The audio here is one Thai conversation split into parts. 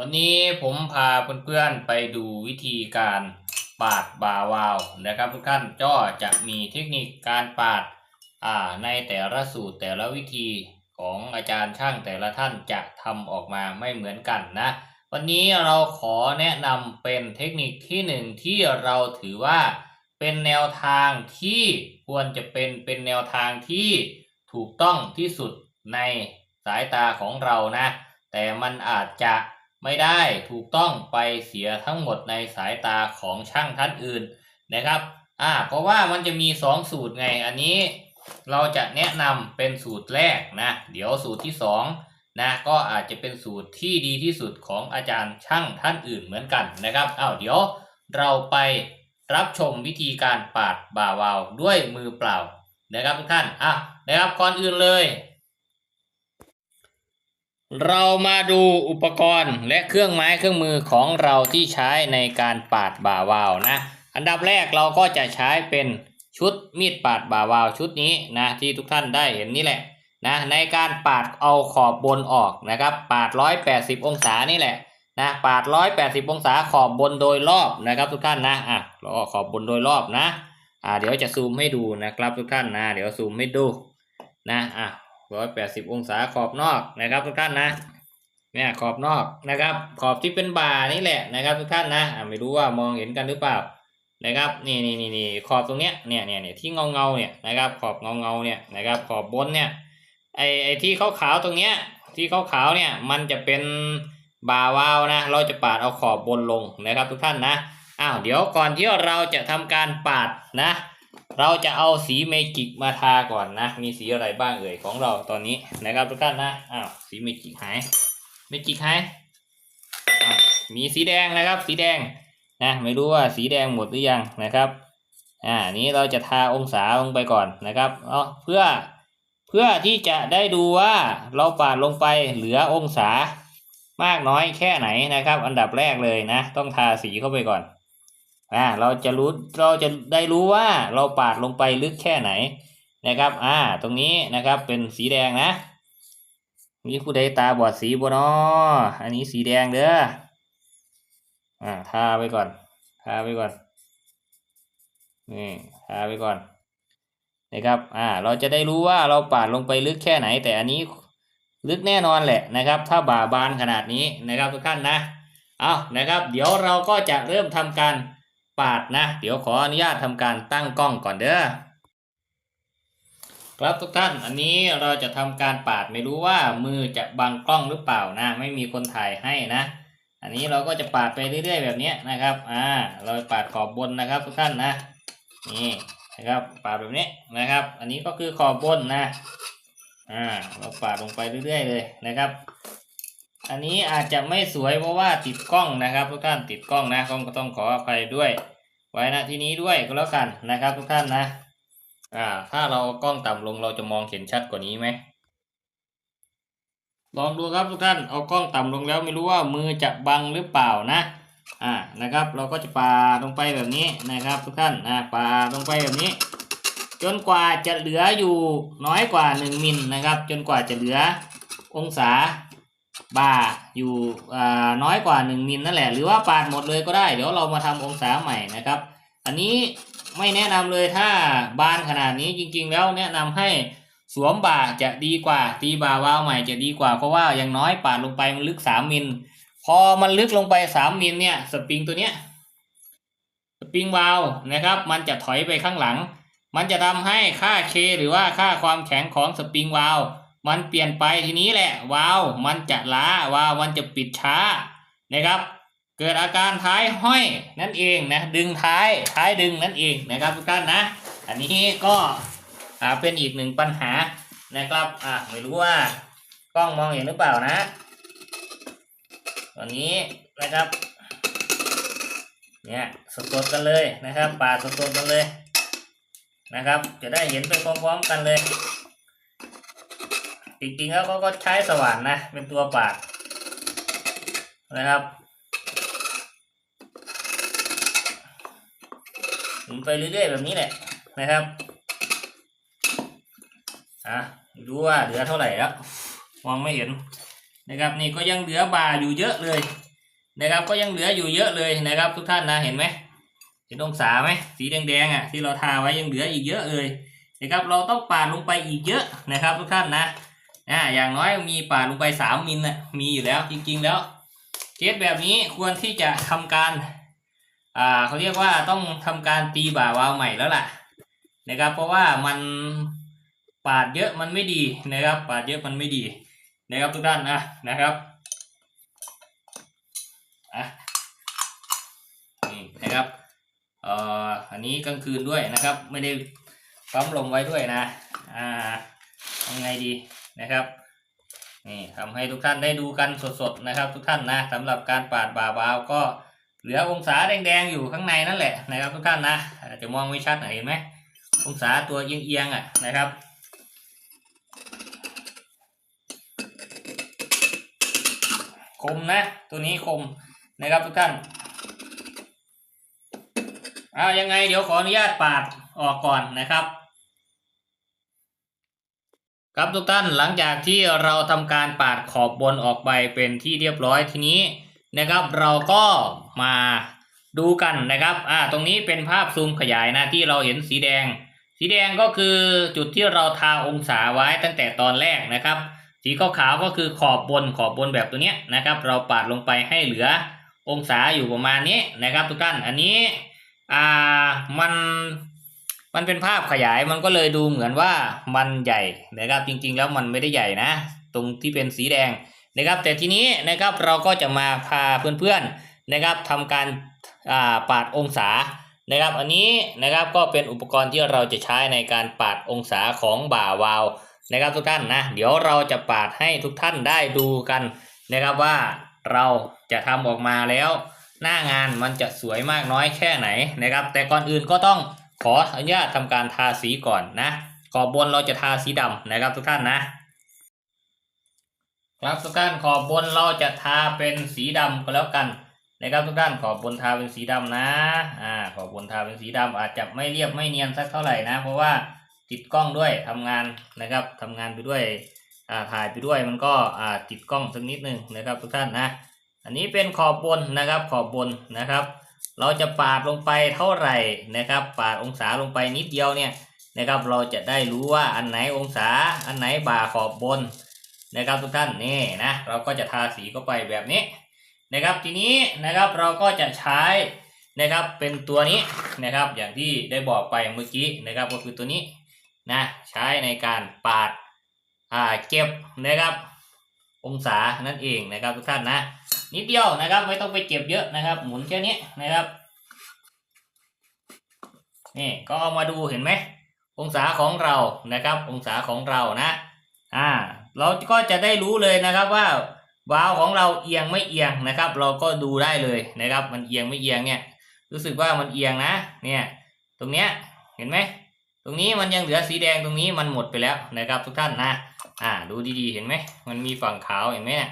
วันนี้ผมพาเพื่อนๆไปดูวิธีการปาดบาวาวนะครับทุกท่านก็จะมีเทคนิคการปาดอ่าในแต่ละสูตรแต่ละวิธีของอาจารย์ช่างแต่ละท่านจะทำออกมาไม่เหมือนกันนะ วันนี้เราขอแนะนำเป็นเทคนิคที่หนึ่งที่เราถือว่าเป็นแนวทางที่ควรจะเป็นเป็นแนวทางที่ถูกต้องที่สุดในสายตาของเรานะ แต่มันอาจจะ ไม่ได้ถูกต้องไปเสียทั้งหมดในสายตาของช่างท่านอื่นนะครับอ่าเพราะว่ามันจะมี 2 สูตรไงอันนี้เราจะแนะนำเป็นสูตรแรกนะเดี๋ยวสูตรที่2นะก็อาจจะเป็นสูตรที่ดีที่สุดของอาจารย์ช่างท่านอื่นเหมือนกันนะครับอ้าวเดี๋ยวเราไปรับชมวิธีการปาดบ่าวาวด้วยมือเปล่านะครับทุกท่านอะนะครับก่อนอื่นเลย เรามาดูอุปกรณ์และเครื่องไม้เครื่องมือของเราที่ใช้ในการปาดบ่าวาวนะ อันดับแรกเราก็จะใช้เป็นชุดมีดปาดบ่าวาวชุดนี้นะที่ทุกท่านได้เห็นนี่แหละนะในการปาดเอาขอบบนออกนะครับ ปาด 180 องศานี่แหละนะปาด 180 องศาขอบบนโดยรอบนะครับทุกท่านนะอะเราขอบบนโดยรอบนะอ่าเดี๋ยวจะซูมให้ดูนะครับทุกท่านนะ เดี๋ยวซูมให้ดูนะอะ ร้อยแปดสิบองศาขอบนอกนะครับทุกท่านนะเนี่ยขอบนอกนะครับ ขอบที่เป็นบ่านี่แหละนะครับทุกท่านนะไม่รู้ว่ามองเห็นกันหรือเปล่านะครับนี่นี่นี่นี่ขอบตรงเนี้ยเนี่ยเนี่ยเนี่ยที่เงาเงาเนี่ยนะครับ ขอบเงาเงาเนี่ยนะครับขอบบนเนี่ยไอไอที่ขาวขาวตรงเนี้ยที่ขาวขาวเนี่ยมันจะเป็นบ่าวาวนะ เราจะปาดเอาขอบบนลงนะครับทุกท่านนะอ้าวเดี๋ยวก่อนที่เราจะทำการปาดนะ เราจะเอาสีเมจิกมาทาก่อนนะ มีสีอะไรบ้างเอ่ยของเราตอนนี้นะครับทุกท่านนะอ้าวสีเมจิกหายเมจิกหายมีสีแดงนะครับ สีแดงนะไม่รู้ว่าสีแดงหมดหรือยังนะครับอ่านี้เราจะทาองศาลงไปก่อนนะครับเนาะเพื่อเพื่อที่จะได้ดูว่าเราปาดลงไปเหลือองศามากน้อยแค่ไหนนะครับ อันดับแรกเลยนะ ต้องทาสีเข้าไปก่อน อ่าเราจะรู้เราจะได้รู้ว่าเราปาดลงไปลึกแค่ไหนนะครับ อ่า ตรงนี้นะครับเป็นสีแดงนะมีผู้ใดตาบอดสีบนาะอันนี้สีแดงเด้ออ่าทาไปก่อนทาไปก่อนนี่ทาไปก่อนนะครับอ่าเราจะได้รู้ว่าเราปาดลงไปลึกแค่ไหน แต่อันนี้ลึกแน่นอนแหละนะครับ ถ้าบ่าบานขนาดนี้นะครับทุกท่านนะเอานะครับ เดี๋ยวเราก็จะเริ่มทำการ ปาดนะ เดี๋ยวขออนุญาตทำการตั้งกล้องก่อนเด้อครับทุกท่านอันนี้เราจะทำการปาดไม่รู้ว่ามือจะบังกล้องหรือเปล่านะ ไม่มีคนถ่ายให้นะ อันนี้เราก็จะปาดไปเรื่อย ๆ แบบนี้นะครับอ่าเราปาดขอบบนนะครับ ทุกท่านนะนี่นะครับปาดแบบนี้นะครับ อันนี้ก็คือขอบบนนะอ่าเราปาดลงไปเรื่อย ๆ เลยนะครับ อันนี้อาจจะไม่สวยเพราะว่าติดกล้องนะครับทุกท่านติดกล้องนะก็ต้องขออภัยด้วย ไว้นะที่นี้ด้วยก็แล้วกันนะครับ ทุกท่านนะ อ่า ถ้าเรากล้องต่ำลงเราจะมองเห็นชัดกว่านี้ไหมลองดูครับทุกท่านเอากล้องต่ำลงแล้วไม่รู้ว่ามือจะบังหรือเปล่านะ อ่านะครับ เราก็จะปาลงไปแบบนี้นะครับ ทุกท่านอ่าปาลงไปแบบนี้ จนกว่าจะเหลืออยู่น้อยกว่าหนึ่งมิลนะครับ จนกว่าจะเหลือองศา บาอยู่น้อยกว่า 1 มิลนั่นแหละ หรือว่าปาดหมดเลยก็ได้ เดี๋ยวเรามาทำองศาใหม่นะครับ อันนี้ไม่แนะนำเลยถ้าบานขนาดนี้จริง ๆ แล้วแนะนำให้สวมบ่าจะดีกว่า ตีบ่าวาวใหม่จะดีกว่า เพราะว่าอย่างน้อยปาดลงไปมันลึก 3 มิล พอมันลึกลงไป 3 มิลเนี่ยสปริงตัวเนี้ยสปริงวาล์วนะครับ มันจะถอยไปข้างหลัง มันจะทำให้ค่า K หรือว่าค่าความแข็งของสปริงวาล์ว มันเปลี่ยนไปทีนี้แหละวาวมันจะล้าวาวมันจะปิดช้านะครับ เกิดอาการท้ายห้อยนั่นเองนะดึงท้ายท้ายดึงนั่นเองนะครับทุกท่านนะ อันนี้ก็เป็นอีกหนึ่งปัญหานะครับอ่าไม่รู้ว่ากล้องมองเห็นหรือเปล่านะตอนนี้นะครับเนี่ยสดๆกันเลยนะครับปาสดๆกันเลยนะครับ จะได้เห็นไปพร้อมๆกันเลย จริงๆแล้วเขาก็ใช้สว่านนะ เป็นตัวปาดนะครับหมุนไปเรื่อยๆแบบนี้แหละนะครับอะดูว่าเหลือเท่าไหร่แล้วมองไม่เห็นนะครับนี่ก็ยังเหลือบาอยู่เยอะเลยนะครับก็ยังเหลืออยู่เยอะเลยนะครับ ทุกท่านนะเห็นไหมเห็นองศาไหมสีแดงๆอะที่เราทาไว้ยังเหลืออีกเยอะเลยนะครับเราต้องปาดลงไปอีกเยอะนะครับ ทุกท่านนะ อ่าอย่างน้อยมีปาดลงไปสามมิลน่ะมีอยู่แล้วจริง ๆ แล้วเคสแบบนี้ควรที่จะทำการอ่าเขาเรียกว่าต้องทำการตีบ่าวาวใหม่แล้วล่ะนะครับ เพราะว่ามันปาดเยอะมันไม่ดีนะครับ ปาดเยอะมันไม่ดีนะครับทุกท่านนะนะครับอะนี่นะครับเอ่ออันนี้กลางคืนด้วยนะครับ ไม่ได้ปั๊มลมไว้ด้วยนะอ่าทำไงดี นะครับนี่ทำให้ทุกท่านได้ดูกันสดๆนะครับ ทุกท่านนะสำหรับการปาดบ่าวาวก็เหลือองศาแดงๆอยู่ข้างในนั่นแหละนะครับ ทุกท่านนะอาจจะมองไม่ชัดเห็นไหมองศาตัวเอียงๆอะนะครับคมนะ ตัวนี้คมนะครับทุกท่านเอายังไงเดี๋ยวขออนุญาตปาดออกก่อนนะครับ ครับทุกท่านหลังจากที่เราทำการปาดขอบบนออกไปเป็นที่เรียบร้อยทีนี้นะครับ เราก็มาดูกันนะครับอ่าตรงนี้เป็นภาพซูมขยายนะที่เราเห็นสีแดง สีแดงก็คือจุดที่เราทาองศาไว้ตั้งแต่ตอนแรกนะครับ สีขาวๆก็คือขอบบนขอบบนแบบตัวเนี้ยนะครับ เราปาดลงไปให้เหลือองศาอยู่ประมาณนี้นะครับ ทุกท่านอันนี้อ่ามัน มันเป็นภาพขยายมันก็เลยดูเหมือนว่ามันใหญ่นะครับจริงๆ แล้วมันไม่ได้ใหญ่นะ ตรงที่เป็นสีแดงนะครับ แต่ทีนี้นะครับเราก็จะมาพาเพื่อนๆนะครับทำการอ่าปาดองศานะครับ อันนี้นะครับก็เป็นอุปกรณ์ที่เราจะใช้ในการปาดองศาของบ่าวาวนะครับทุกท่านนะเดี๋ยวเราจะปาดให้ทุกท่านได้ดูกันนะครับว่าเราจะทำออกมาแล้ว หน้างานมันจะสวยมากน้อยแค่ไหนนะครับ แต่ก่อนอื่นก็ต้อง ขออนุญาตทำการทาสีก่อนนะขอบบนเราจะทาสีดำนะครับทุกท่านนะครับทุกท่านขอบบนเราจะทาเป็นสีดำก็แล้วกันนะครับทุกท่านขอบบนทาเป็นสีดำนะอ่าขอบบนทาเป็นสีดำอาจจะไม่เรียบไม่เนียนสักเท่าไหร่นะ เพราะว่าติดกล้องด้วยทำงานนะครับทำงานไปด้วยอ่าถ่ายไปด้วยมันก็อ่าติดกล้องสักนิดนึงนะครับทุกท่านนะ อันนี้เป็นขอบบนนะครับขอบบนนะครับ เราจะปาดลงไปเท่าไหร่นะครับ ปาดองศาลงไปนิดเดียวเนี่ยนะครับ เราจะได้รู้ว่าอันไหนองศาอันไหนบ่าขอบบนนะครับทุกท่านนี่นะเราก็จะทาสีเข้าไปแบบนี้นะครับ ทีนี้นะครับเราก็จะใช้นะครับเป็นตัวนี้นะครับอย่างที่ได้บอกไปเมื่อกี้นะครับก็คือตัวนี้นะใช้ในการปาดอ่าเก็บนะครับ องศานั่นเองนะครับทุกท่านนะ นิดเดียวนะครับ ไม่ต้องไปเก็บเยอะนะครับ หมุนแค่นี้นะครับนี่ก็เอามาดูเห็นไหมองศาของเรานะครับ องศาของเรานะอ่าเราก็จะได้รู้เลยนะครับว่าวาล์วของเราเอียงไม่เอียงนะครับ เราก็ดูได้เลยนะครับ มันเอียงไม่เอียงเนี่ย รู้สึกว่ามันเอียงนะ เนี่ย ตรงเนี้ยเห็นไหมตรงนี้มันยังเหลือสีแดงตรงนี้มันหมดไปแล้วนะครับ ทุกท่านนะ อ่า ดูดีๆ เห็นไหมมันมีฝั่งขาวเห็นไหมเนี่ย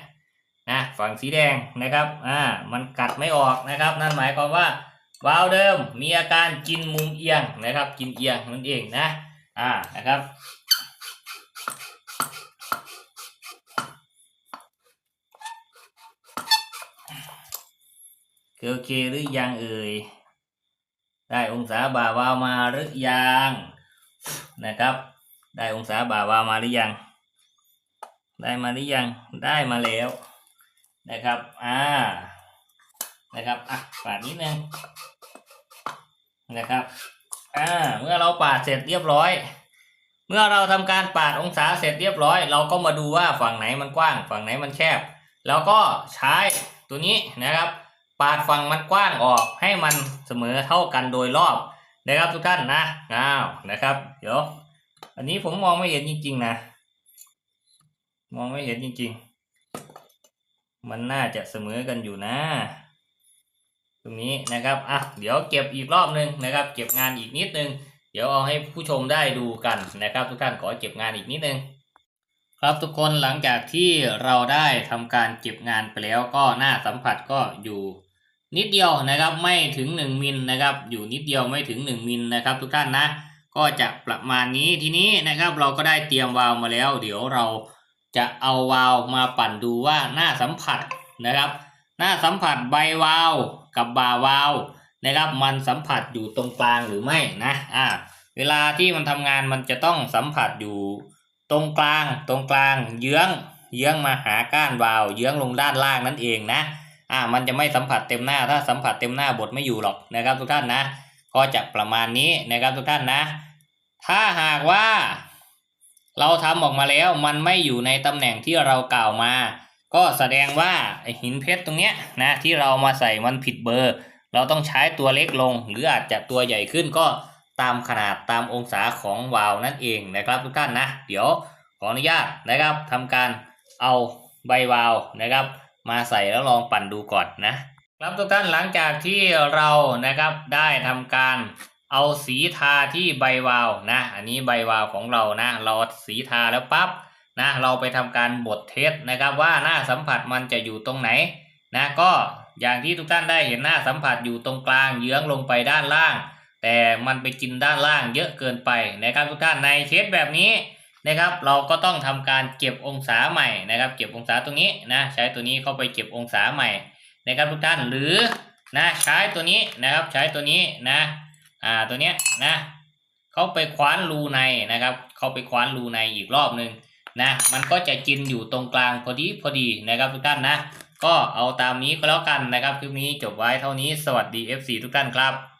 นะฝั่งสีแดงนะครับอ่ามันกัดไม่ออกนะครับ นั่นหมายความว่าวาล์วเดิมมีอาการกินมุมเอียงนะครับ กินเอียงนั่นเองนะอ่านะครับโอเคหรือยังเอ่ยได้องศาบ่าวาวมาหรือยังนะครับ ได้องศาบ่าวาวมาหรือยัง ได้มาหรือยังได้มาแล้ว นะครับ อ่า นะครับ อะ ปาดนิดนึง นะครับ อ่า เมื่อเราปาดเสร็จเรียบร้อย เมื่อเราทำการปาดองศาเสร็จเรียบร้อย เราก็มาดูว่าฝั่งไหนมันกว้าง ฝั่งไหนมันแคบ แล้วก็ใช้ตัวนี้นะครับ ปาดฝั่งมันกว้างออกให้มันเสมอเท่ากันโดยรอบนะครับทุกท่านนะอ้าวนะครับ เดี๋ยว อันนี้ผมมองไม่เห็นจริง ๆ นะ มองไม่เห็นจริง ๆ มันน่าจะเสมอกันอยู่นะ ตรงนี้นะครับอะเดี๋ยวเก็บอีกรอบหนึ่งนะครับ เก็บงานอีกนิดนึง เดี๋ยวเอาให้ผู้ชมได้ดูกันนะครับ ทุกท่านขอเก็บงานอีกนิดนึงครับทุกคนหลังจากที่เราได้ทำการเก็บงานไปแล้วก็หน้าสัมผัสก็อยู่นิดเดียวนะครับไม่ถึง 1มิลนะครับ อยู่นิดเดียวไม่ถึง 1มิลนะครับ ทุกท่านนะ ก็จะประมาณนี้ทีนี้นะครับ เราก็ได้เตรียมวาล์วมาแล้ว เดี๋ยวเรา จะเอาวาล์วมาปั่นดูว่าหน้าสัมผัสนะครับ หน้าสัมผัสใบวาล์วกับบ่าวาล์วนะครับมันสัมผัสอยู่ตรงกลางหรือไม่นะอ่าเวลาที่มันทำงานมันจะต้องสัมผัสอยู่ตรงกลางตรงกลางเยื้องเยื้องมาหาก้านวาล์วเยื้องลงด้านล่างนั่นเองนะอ่ามันจะไม่สัมผัสเต็มหน้าถ้าสัมผัสเต็มหน้าบทไม่อยู่หรอกนะครับทุกท่านนะ ก็จะประมาณนี้นะครับทุกท่านนะ ถ้าหากว่า เราทำออกมาแล้วมันไม่อยู่ในตำแหน่งที่เรากล่าวมา ก็แสดงว่าหินเพชรตรงเนี้ยนะที่เรามาใส่มันผิดเบอร์ เราต้องใช้ตัวเล็กลง หรืออาจจะตัวใหญ่ขึ้นก็ตามขนาดตามองศาของวาล์วนั่นเองนะครับทุกท่านนะ เดี๋ยวขออนุญาตนะครับทำการเอาใบวาล์วนะครับ มาใส่แล้วลองปั่นดูก่อนนะครับทุกท่านหลังจากที่เรานะครับได้ทำการ เอาสีทาที่ใบวาวนะ อันนี้ใบวาวของเรานะ เราสีทาแล้วปั๊บนะเราไปทำการบดเทสนะครับว่าหน้าสัมผัสมันจะอยู่ตรงไหนนะก็อย่างที่ทุกท่านได้เห็นหน้าสัมผัสอยู่ตรงกลางเยื้องลงไปด้านล่าง แต่มันไปกินด้านล่างเยอะเกินไปนะครับทุกท่านในเคสแบบนี้นะครับ เราก็ต้องทำการเก็บองศาใหม่นะครับ เก็บองศาตรงนี้นะใช้ตัวนี้เข้าไปเก็บองศาใหม่นะครับทุกท่านหรือนะใช้ตัวนี้นะครับใช้ตัวนี้นะ อ่าตัวเนี้ยนะเขาไปคว้านรูในนะครับเขาไปคว้านรูในอีกรอบหนึ่งนะมันก็จะกินอยู่ตรงกลางพอดีพอดีนะครับทุกท่านนะ ก็เอาตามนี้ก็แล้วกันนะครับคลิปนี้จบไว้เท่านี้สวัสดี FC ทุกท่านครับ